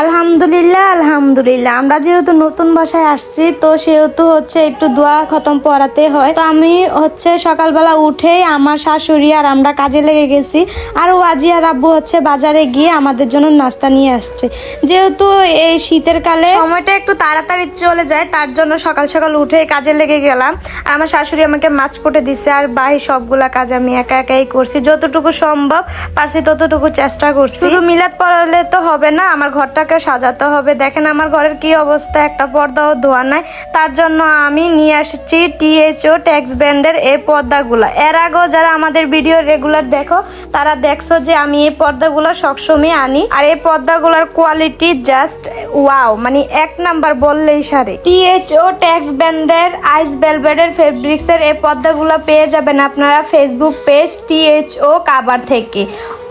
আলহামদুলিল্লাহ আলহামদুলিল্লাহ। আমরা যেহেতু নতুন বাসায় আসছি, তো সেহেতু হচ্ছে একটু দোয়া খতম পড়াতে হয়। তো আমি হচ্ছে সকালবেলা উঠেই আমার শাশুড়ি আর আমরা কাজে লেগে গেছি আর ওয়াজি আর আব্বু হচ্ছে বাজারে গিয়ে আমাদের জন্য নাস্তা নিয়ে আসছে। যেহেতু এই শীতের কালে সময়টা একটু তাড়াতাড়ি চলে যায়, তার জন্য সকাল সকাল উঠে কাজে লেগে গেলাম। আমার শাশুড়ি আমাকে মাছ কুটে দিছে আর বাহি সবগুলা কাজ আমি একা একাই করছি। যতটুকু সম্ভব পারছি ততটুকু চেষ্টা করছি। শুধু মিলাদ পড়ালে তো হবে না, আমার ঘরটাকে সাজাতে হবে। দেখেন আমার ঘরের কি অবস্থা, একটা পর্দাও ধোয়া নাই। তার জন্য আমি নিয়ে আসছি টিএচও ট্যাক্স ব্র্যান্ডের এই পর্দাগুলা। এর আগেও যারা আমাদের ভিডিও রেগুলার দেখো, তারা দেখছ যে আমি এই পর্দাগুলো সবসময় আনি। আর এই পর্দাগুলোর কোয়ালিটি জাস্ট ওয়াও মানে এক নাম্বার বললেই সারে। টিএচও ট্যাক্স ব্র্যান্ডের আইস বেলভেডের ফেব্রিক্সের এই পর্দাগুলো পেয়ে যাবেন আপনারা ফেসবুক পেজ টিএচও কাবার থেকে।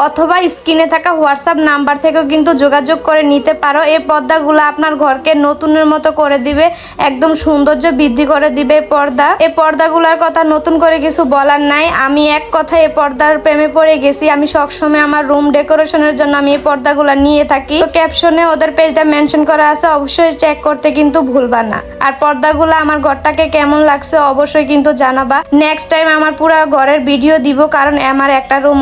অথবা স্ক্রিনে থাকা হোয়াটসঅ্যাপ নাম্বার থেকেও কিন্তু যোগাযোগ করে নিতে পারো। এই পর্দাগুলো আপনার ঘরকে নতুনের মতো করে দিবে, একদম সৌন্দর্য বৃদ্ধি করে দিবে পর্দা। এই পর্দাগুলোর কথা নতুন করে কিছু বলার নাই। আমি এক কথায় এই পর্দার প্রেমে পড়ে গেছি। আমি সবসময় আমার রুম ডেকোরেশনের জন্য আমি এই পর্দাগুলো নিয়ে থাকি। তো ক্যাপশনে ওদের পেজটা মেনশন করা আছে, অবশ্যই চেক করতে কিন্তু ভুলবা না। আর পর্দাগুলো আমার ঘরটাকে কেমন লাগছে অবশ্যই কিন্তু জানাবা। নেক্সট টাইম আমার পুরো ঘরের ভিডিও দিব, কারণ আমার একটা রুম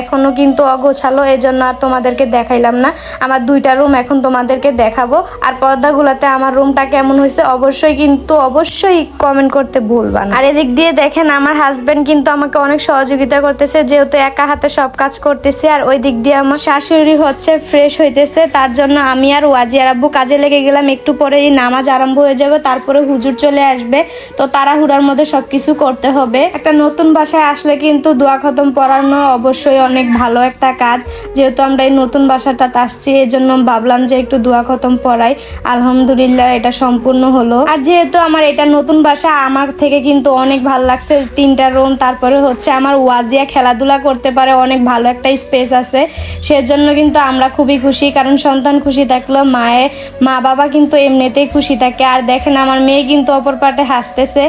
এখনও কিন্তু অগোছালো এই জন্য আর তোমাদেরকে দেখাইলাম না। আমার দুইটা রুম এখন তোমাদেরকে দেখাবো। আর পর্দাগুলোতে আমার রুমটা কেমন হয়েছে অবশ্যই কিন্তু অবশ্যই কমেন্ট করতে ভুলবা আর এদিক দিয়ে দেখেন, আমার হাজবেন্ড কিন্তু আমাকে অনেক সহযোগিতা করতেছে, যেহেতু একা হাতে সব কাজ করতেছে। আর ওই দিক দিয়ে আমার শাশুড়ি হচ্ছে ফ্রেশ হইতেছে, তার জন্য আমি আর ওয়াজি আর আব্বু কাজে লেগে গেলাম। একটু পরেই নামাজ আরম্ভ হয়ে যাবে, তারপরে হুজুর চলে আসবে। তো তাড়াহুড়ার মধ্যে সবকিছু করতে হবে। একটা নতুন বাসায় আসলে কিন্তু দোয়া খতম পড়ানো অবশ্যই অনেক ভালো একটা কাজ, যেহেতু আমরা এই নতুন বাসাটাতে আসছি এই জন্য ভাবলাম যে একটু দোয়া খতম পড়াই। আলহামদুলিল্লাহ এটা সম্পূর্ণ হলো। আর যেহেতু আমার এটা নতুন বাসা, আমার থেকে কিন্তু অনেক ভালো লাগছে। তিনটা রুম, তারপরে হচ্ছে আমার ওয়াজিয়া খেলাধুলা করতে পারে, অনেক ভালো একটা স্পেস আছে। সেজন্য কিন্তু আমরা খুবই খুশি, কারণ সন্তান খুশি থাকল, মায়ে, মা বাবা কিন্তু এমনিতেই খুশি থাকে। আর দেখেন আমার মেয়ে কিন্তু অপর পাটে হাসতেছে।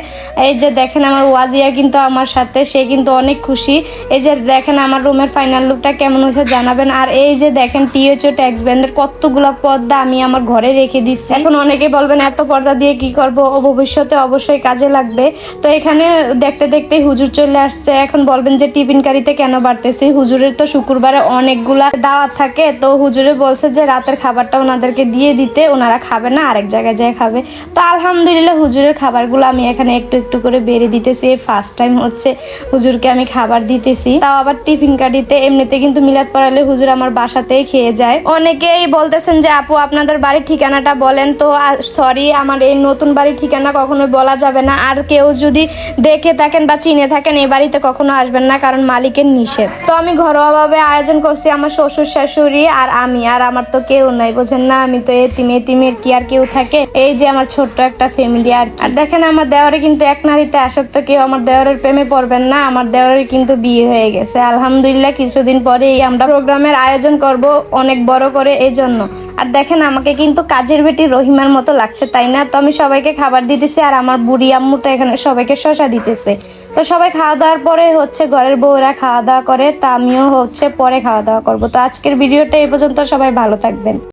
এই যে দেখেন আমার ওয়াজিয়া কিন্তু আমার সাথে, সে কিন্তু অনেক খুশি। এই যে দেখেন আমার রুমের ফাইনাল লুকটা কেমন হয়েছে জানাবেন। আর এই যে দেখেন টিএচও ট্যাক্স ব্যান্ডের কতগুলো পর্দা আমি আমার ঘরে রেখে দিচ্ছি। এখন অনেকে বলবেন, এত পর্দা দিয়ে কি করব? ও ভবিষ্যতে অবশ্যই কাজে লাগবে। তো এখানে দেখতে দেখতে হুজুর চলে আসছে। এখন বলবেন যে টিফিন কারিতে কেন বাড়তেছি? হুজুরের তো শুক্রবারে অনেকগুলা দাওয়াত থাকে। তো হুজুরে বলছে যে, রাতের খাবারটা ওনাদেরকে দিয়ে দিতে, ওনারা খাবে না, আরেক জায়গায় যায় খাবে। তো আলহামদুলিল্লাহ হুজুরের খাবারগুলো আমি এখানে একটু একটু করে বেড়ে দিতেছি। ফার্স্ট টাইম হচ্ছে হুজুরকে আমি খাবার দিতেছি। তাও আবার টিফিন কাটিতে এমনিতে কিন্তু মিলাদ পড়ালে হুজুর আমার বাসাতেই খেয়ে যায়। অনেকেই বলতেছেন যে, আপু, আপনাদের বাড়ির ঠিকানাটা বলেন তো। সরি আমার এই নতুন বাড়ির ঠিকানা কখনো বলা যাবে না। আর কেউ যদি দেখে থাকেন বা চিনে থাকেন এই বাড়িতে কখনো আসবেন না, কারণ মালিকের নিষেধ। তো আমি ঘরোয়াভাবে আয়োজন করছি আমার শ্বশুর শাশুড়ি আর আমি, আর আমার তো কেউ নাই, বোঝেন না? আমি তো এতিম, এতিমের কি আর কেউ থাকে? এই যে আমার ছোট্ট একটা ফ্যামিলি আর আর দেখেন, আমার দেওয়ারে কিন্তু এক নারীতে আসক্ত কেউ, আমার দেওয়ারের প্রেমে পড়বেন না, আমার দেওয়ারের কিন্তু বিয়ে হয়ে গেছে। আলহামদুলিল্লাহ, কিছুদিন পরেই আমরা প্রোগ্রামের আয়োজন করব অনেক বড় করে এই জন্য আর দেখেন, আমাকে কিন্তু কাজের বেটি রহিমার মতো লাগছে, তাই না? তো আমি সবাইকে খাবার দিতেছি আর আমার বুড়ি আম্মুটা এখানে সবাইকে শশা দিতেছে। তো সবাই খাওয়া দাওয়ার পরে হচ্ছে ঘরের বউরা খাওয়া দাওয়া করে, তা আমিও হচ্ছে পরে খাওয়া দাওয়া করব। তো আজকের ভিডিওটা এই পর্যন্ত, সবাই ভালো থাকবেন।